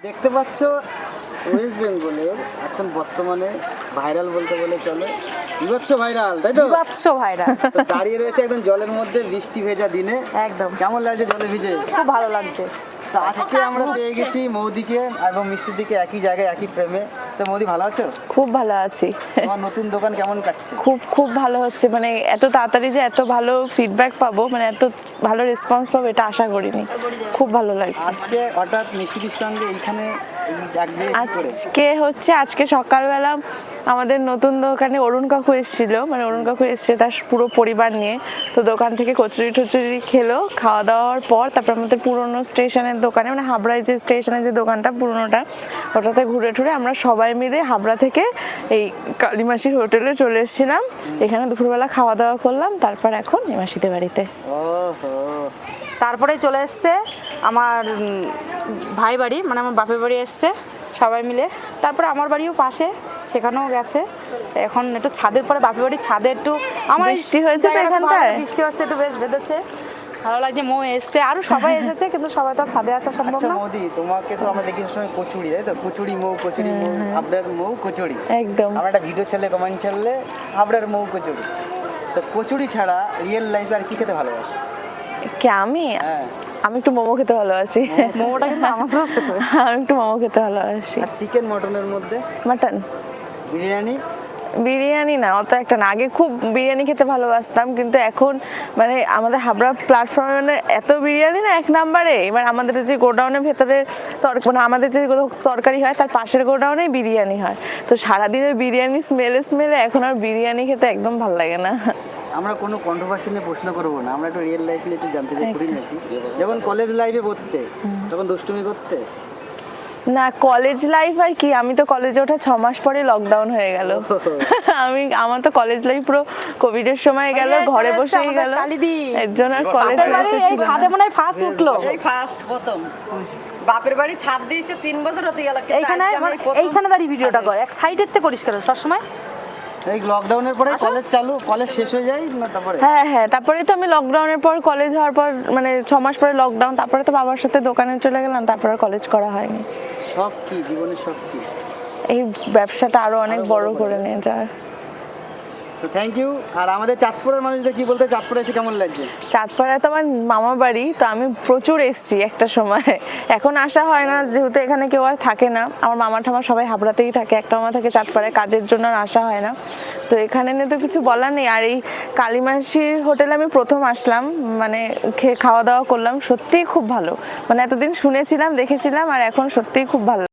দেখতে পাচ্ছ ওয়েস্ট বেঙ্গলের এখন বর্তমানে ভাইরাল বলতে বলে চলে। বিভৎস ভাইরাল তাই তো? বিভৎস ভাইরাল দাঁড়িয়ে রয়েছে একদম জলের মধ্যে বৃষ্টি ভেজা দিনে। একদম। কেমন লাগছে জলে ভিজে? খুব ভালো লাগছে। তো আজকে আমরা পেয়ে গেছি মৌদিকে এবং মিষ্টির দিকে একই জায়গায় একই প্রেমে তো মৌদি ভালো আছো? খুব ভালো আছি। তোমার নতুন দোকান কেমন কাটছে? খুব খুব ভালো হচ্ছে। মানে এত তাড়াতাড়ি যে এত ভালো ফিডব্যাক পাবো মানে এত ভালো রেসপন্স পাবো এটা আশা করিনি। খুব ভালো লাগছে। আজকে হঠাৎ মিষ্টির সঙ্গে এইখানে আজকে হচ্ছে আজকে সকালবেলা আমাদের নতুন দোকানে অরুণ কাকু এসেছিল। মানে অরুণ কাকু এসছে তার পুরো পরিবার নিয়ে। তো দোকান থেকে কচুরি টচুরি খেলো খাওয়া দাওয়ার পর তারপর আমাদের পুরনো স্টেশনের দোকানে মানে হাবড়ায় যে স্টেশনের যে দোকানটা পুরনোটা ওটাতে ঘুরে টুরে আমরা সবাই মিলে হাবড়া থেকে এই কালিমাসির হোটেলে চলে এসেছিলাম। এখানে দুপুরবেলা খাওয়া দাওয়া করলাম তারপর এখন নিমাসিতে বাড়িতে। তারপরে চলে এসছে আমার ভাই বাড়ি মানে আমার বাপের বাড়ি এসছে সবাই মিলে। তারপরে আমার বাড়িও পাশে। সেখানেও গেছে। এখন একটু ছাদের পরে বাপি বাড়ির ছাদে একটু আমার বৃষ্টি হয়েছে তো এখানটায়? বৃষ্টি হচ্ছে একটু বেশ বেঁধেছে। ভালো লাগছে মৌ এসছে। আরও সবাই এসেছে কিন্তু সবাই তো আর ছাদে আসা সম্ভব আচ্ছা না। মৌদি তোমাকে তো আমরা দেখি সময় কচুরি তাই তো? কচুরি মৌ কচুরি মৌ হাবড়ার মৌ কচুরি। একদম। আমরা একটা ভিডিও ছেলে কমেন্ট ছাড়লে হাবড়ার মৌ কচুরি। তো কচুরি ছাড়া রিয়েল লাইফে আর কি খেতে ভালোবাসো? কে আমি? হ্যাঁ। আমি একটু মোমো খেতে ভালোবাসি। মোমোটা কিন্তু আমার আমি একটু মোমো খেতে ভালোবাসি। আর চিকেন মটনের মধ্যে? মাটন। বিরিয়ানি? বিরিয়ানি না অত একটা না। আগে খুব বিরিয়ানি খেতে ভালোবাসতাম কিন্তু এখন মানে আমাদের হাবড়া প্ল্যাটফর্মে মানে এত বিরিয়ানি না এক নাম্বারে। এবার আমাদের যে গোডাউনের ভেতরে তর- মানে আমাদের যে তরকারি হয় তার পাশের গোডাউনে বিরিয়ানি হয়। তো সারাদিনের বিরিয়ানি স্মেলে স্মেলে এখন আর বিরিয়ানি খেতে একদম ভালো লাগে না। আমরা কোনো কন্ট্রোভার্সি নিয়ে প্রশ্ন করব না। আমরা একটু রিয়েল লাইফ নিয়ে একটু জানতে চাই নাকি? যখন কলেজ লাইফে পড়তে তখন দুষ্টুমি করতে? না কলেজ লাইফ আর কি আমি তো কলেজে ওঠা ছ মাস পরে লকডাউন হয়ে গেল। আমি আমার তো কলেজ লাইফ পুরো কোভিডের সময় গেল ঘরে বসেই গেল। এর জন্য আর কলেজ মনে হয় ফার্স্ট উঠল। এই ফার্স্ট প্রথম। বাপের বাড়ি ছাদ দিয়েছে তিন বছর হতে গেল এইখানে মানে এইখানে দাঁড়িয়ে ভিডিওটা কর এক সাইডের তে করিস কেন সবসময়? এই লকডাউনের পরে কলেজ চালু কলেজ শেষ হয়ে যায় না তারপরে? হ্যাঁ হ্যাঁ তারপরে তো আমি লকডাউনের পর কলেজ হওয়ার পর মানে ছ মাস পরে লকডাউন তারপরে তো বাবার সাথে দোকানে চলে গেলাম তারপর কলেজ করা হয়নি। শখ কি? জীবনের শখ কি? এই ব্যবসাটা আরও অনেক বড় করে নিয়ে যাওয়ার থ্যাংক ইউ আর আমাদের চাঁদপুরের মানুষদের কি বলতে, চাঁদপুরে এসে কেমন লাগছে? চাঁদপাড়ায় তো আমার মামা বাড়ি, তো আমি প্রচুর এসছি একটা সময়। এখন আসা হয় না, যেহেতু এখানে কেউ আর থাকে না। আমার মামা ঠামা সবাই হাবড়াতেই থাকে, একটা মামা থাকে চাঁদপাড়ায় কাজের জন্য আর আসা হয় না। তো এখানে নিয়ে তো কিছু বলার নেই। আর এই কালিমাসির হোটেলে আমি প্রথম আসলাম মানে খেয়ে খাওয়া দাওয়া করলাম, সত্যিই খুব ভালো। মানে এতদিন শুনেছিলাম, দেখেছিলাম, আর এখন সত্যিই খুব ভালো